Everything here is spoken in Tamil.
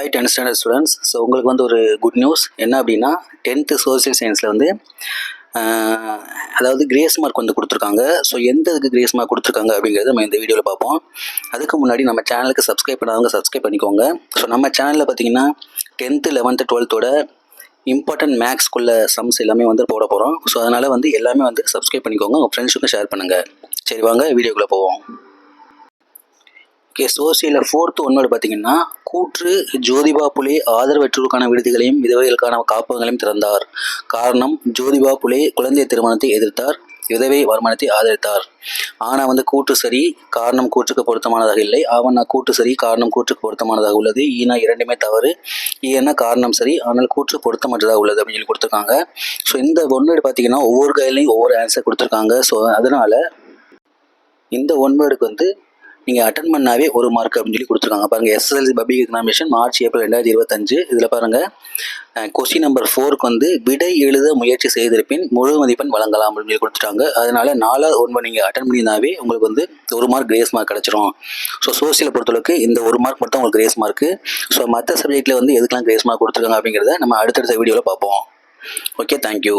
Hi tenth standard students so உங்களுக்கு வந்து ஒரு குட் நியூஸ் என்ன அப்படின்னா டென்த்து சோசியல் சயின்ஸில் வந்து அதாவது கிரேஸ் மார்க் வந்து கொடுத்துருக்காங்க. ஸோ எந்த இதுக்கு கிரேஸ் மார்க் கொடுத்துருக்காங்க அப்படிங்கிறது நம்ம இந்த வீடியோவில் பார்ப்போம். அதுக்கு முன்னாடி நம்ம சேனலுக்கு சப்ஸ்கிரைப் பண்ணாதவங்க சப்ஸ்கிரைப் பண்ணிக்கோங்க. ஸோ நம்ம சேனலில் பார்த்தீங்கன்னா டென்த்து லெவன்த்து டுவெல்த்தோட இம்பார்ட்டன்ட் மேக்ஸ்க்குள்ள சம்ஸ் எல்லாமே வந்து போட போகிறோம் ஸோ அதனால் வந்து எல்லாமே வந்து சப்ஸ்கிரைப் பண்ணிக்கோங்க. உங்கள் ஃப்ரெண்ட்ஸுக்கும் ஷேர் பண்ணுங்கள் சரி வாங்க வீடியோக்குள்ளே போவோம். ஓகே சோசியலில் ஃபோர்த்து ஒன்னோடு பார்த்தீங்கன்னா கூற்று ஜோதிபா புலே ஆதரவற்றோருக்கான விடுதிகளையும் விதவைகளுக்கான காப்பகங்களையும் திறந்தார். காரணம் ஜோதிபா புலே குழந்தை திருமணத்தை எதிர்த்தார் விதவை வருமானத்தை ஆதரித்தார். ஆனால் வந்து கூற்று சரி காரணம் கூற்றுக்கு பொருத்தமானதாக இல்லை. ஆவணா கூற்று சரி காரணம் கூற்றுக்கு பொருத்தமானதாக உள்ளது. ஈனா இரண்டுமே தவறு. ஏன்னா காரணம் சரி ஆனால் கூற்று பொருத்தமற்றதாக உள்ளது அப்படின்னு சொல்லி கொடுத்துருக்காங்க. ஸோ இந்த ஒன்வேர்டு பார்த்தீங்கன்னா ஒவ்வொரு கையிலையும் ஒவ்வொரு ஆன்சர் கொடுத்துருக்காங்க. ஸோ அதனால் இந்த ஒன்வேர்டுக்கு வந்து நீங்கள் அட்டன் பண்ணாவே ஒரு மார்க் அப்படின்னு சொல்லி கொடுத்துருக்காங்க. பாருங்கள் SSLC public examination March April ரெண்டாயிரத்தி இருபத்தஞ்சு. இதில் பாருங்கள் கொஸ்டின் நம்பர் ஃபோருக்கு வந்து விடை எழுத முயற்சி செய்திருப்பின் முழு மதிப்பெண் வழங்கலாம் அப்படின்னு சொல்லி கொடுத்துட்டாங்க. அதனால நாலாவது ஒன்பது நீங்கள் அட்டன் பண்ணியிருந்தாவே உங்களுக்கு வந்து ஒரு மார்க் கிரேஸ் மார்க் கிடச்சிரும். ஸோ சோசியலை பொறுத்தளவுக்கு இந்த ஒரு மார்க் மட்டும் உங்களுக்கு கிரேஸ் மார்க்கு ஸோ மற்ற சப்ஜெக்ட்டில் வந்து எதுக்கெல்லாம் கிரேஸ் மார்க் கொடுத்துருக்காங்க அப்படிங்கிறத நம்ம அடுத்தடுத்த வீடியோவில் பார்ப்போம். Okay thank you